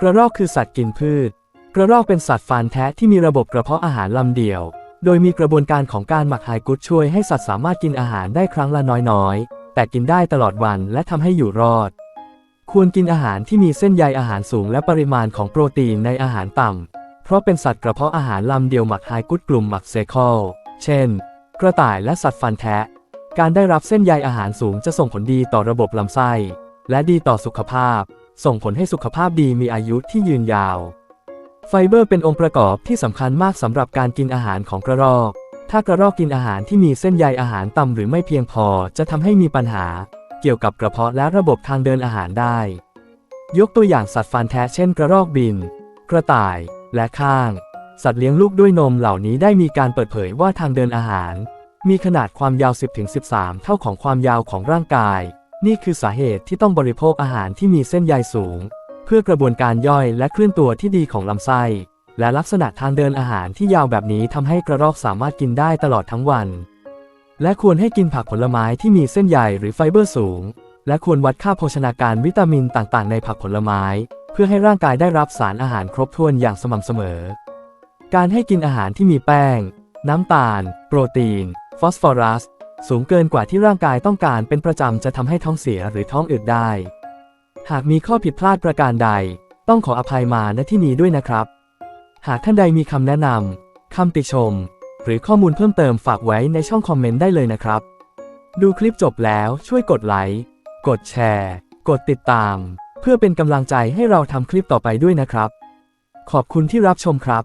กระรอกคือสัตว์กินพืช กระรอกเป็นสัตว์ฟานแทะที่มีระบบกระเพาะอาหารลำเดียว โดยมีกระบวนการของการหมักไฮกุดช่วยให้สัตว์สามารถกินอาหารได้ครั้งละน้อยๆ แต่กินได้ตลอดวันและทำให้อยู่รอด ควรกินอาหารที่มีเส้นใยอาหารสูงและปริมาณของโปรตีนในอาหารต่ำเพราะเป็นสัตว์กระเพาะอาหารลำเดียวหมักไฮกุดกลุ่มหมักเซคอล เช่น กระต่ายและสัตว์ฟันแทะการได้รับเส้นใยอาหารสูงจะส่งผลดีต่อระบบลำไส้ และดีต่อสุขภาพ ส่งผลให้สุขภาพดีมีอายุที่ยืนยาว ไฟเบอร์เป็นองค์ประกอบที่สำคัญมากสำหรับการกินอาหารของกระรอก ถ้ากระรอกกินอาหารที่มีเส้นใยอาหารต่ำหรือไม่เพียงพอจะทำให้มีปัญหา เกี่ยวกับกระเพาะและระบบทางเดินอาหารได้ ยกตัวอย่างสัตว์ฟันแทะเช่นกระรอกบิน กระต่ายและข้าง สัตว์เลี้ยงลูกด้วยนมเหล่านี้ได้มีการเปิดเผยว่าทางเดินอาหาร มีขนาดความยาว 10-13 เท่าของความยาวของร่างกาย นี่คือสาเหตุที่ต้องบริโภคอาหารที่มีเส้นใยสูง เพื่อกระบวนการย่อยและเคลื่อนตัวที่ดีของลำไส้ และลักษณะทางเดินอาหารที่ยาวแบบนี้ทำให้กระรอกสามารถกินได้ตลอดทั้งวัน และควรให้กินผักผลไม้ที่มีเส้นใยหรือไฟเบอร์สูง และควรวัดค่าโภชนาการวิตามินต่างๆ ในผักผลไม้ เพื่อให้ร่างกายได้รับสารอาหารครบถ้วนอย่างสม่ำเสมอ การให้กินอาหารที่มีแป้ง น้ำตาล โปรตีน ฟอสฟอรัส สูงเกินกว่าที่ร่างกายต้องการเป็นประจำจะทำให้ท้องเสียหรือท้องอืดได้ หากมีข้อผิดพลาดประการใด ต้องขออภัยมาณที่นี้ด้วยนะครับ หากท่านใดมีคำแนะนำคำติชม หรือข้อมูลเพิ่มเติมฝากไว้ในช่องคอมเมนต์ได้เลยนะครับ ดูคลิปจบแล้วช่วยกดไลค์กดแชร์ กดติดตาม เพื่อเป็นกำลังใจให้เราทำคลิปต่อไปด้วยนะครับ ขอบคุณที่รับชมครับ